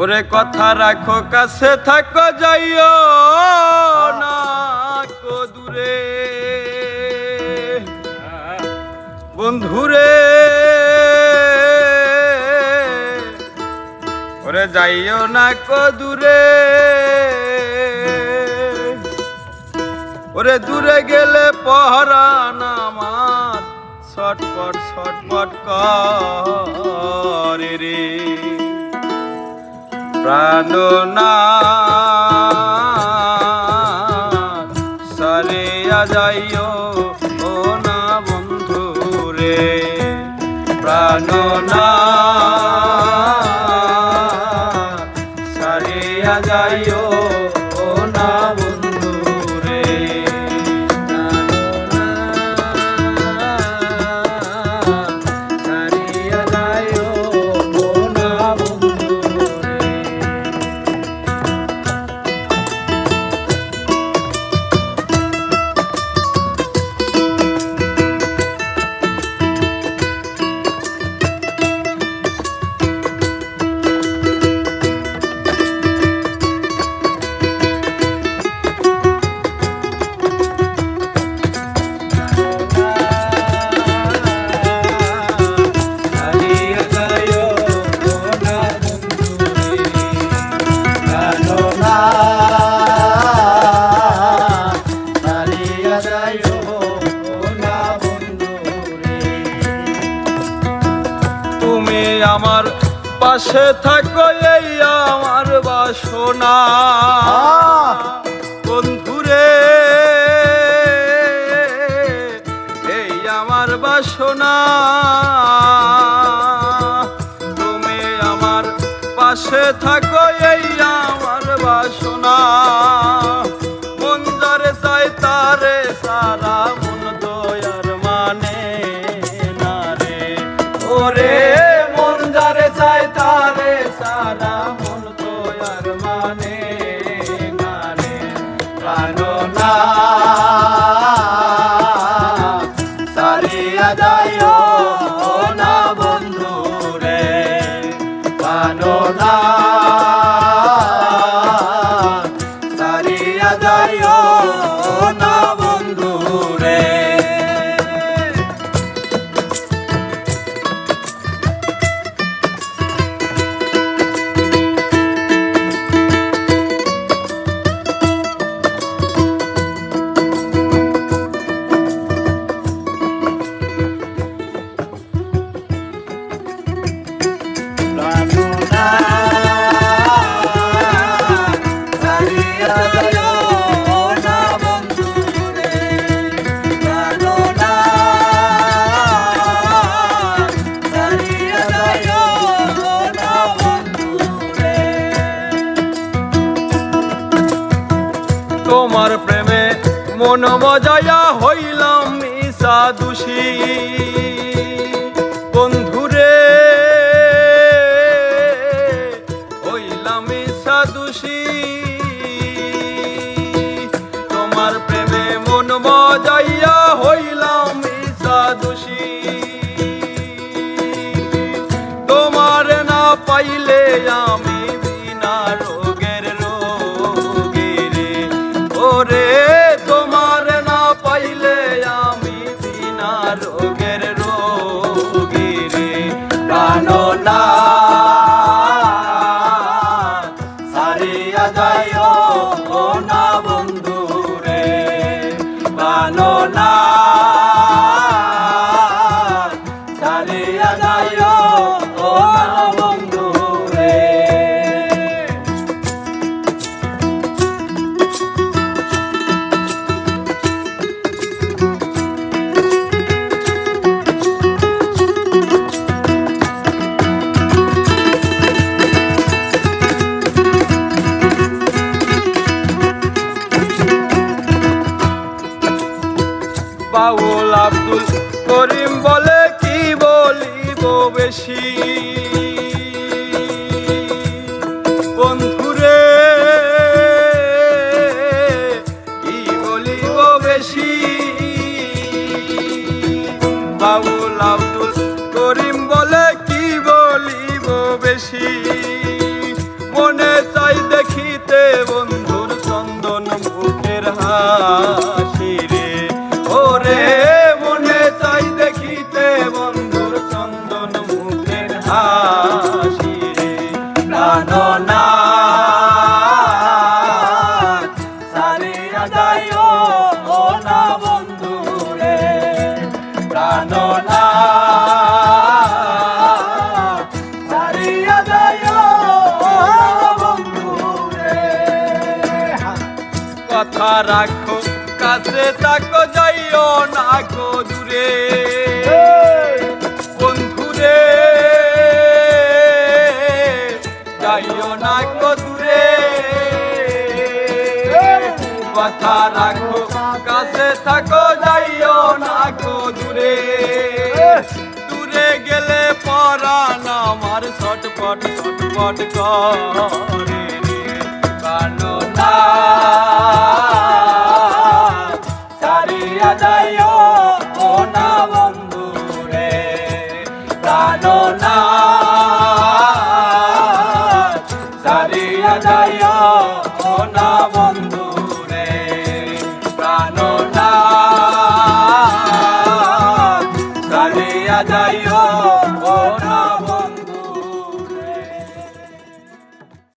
ওরে কথা রাখো, কাছে থাকো, যাইও না দূরে। বন্ধুরে, ওরে যাইও না কো দূরে। ওরে দূরে গেলে পহরান আমার ছটপট ছটপট করে রে। প্রাণনা সারিয়া যাইও ও না বন্ধু রে প্রাণনা সারিয়া আমার পাশে থাকো এই আমার বাসনা। সারা মন দয়ার মানে তোমার প্রেমে মন মজায়া হইলাম মিশা দোষী। বন্ধুরে, হইলাম মিশা দোষী। তোমার প্রেমে মন মজাইয়া হইলাম মিশা দোষী। তোমার না পাইলে আমি বেশি বন্ধুরে কি বলিব বেশি? বাউল আব্দুল করিম বলে কি বলিব বেশি? কথা রাখো, কাছে তাকো যাইও না গো দূরে। বন্ধুরে, যাইও না গো দূরে। কথা রাখো, কাছে থাকো, যাইও না গো দূরে। দূরে গেলে পরাণ আমার ছটপট ছটপট করে কাননা সারিয়া যাইও ও না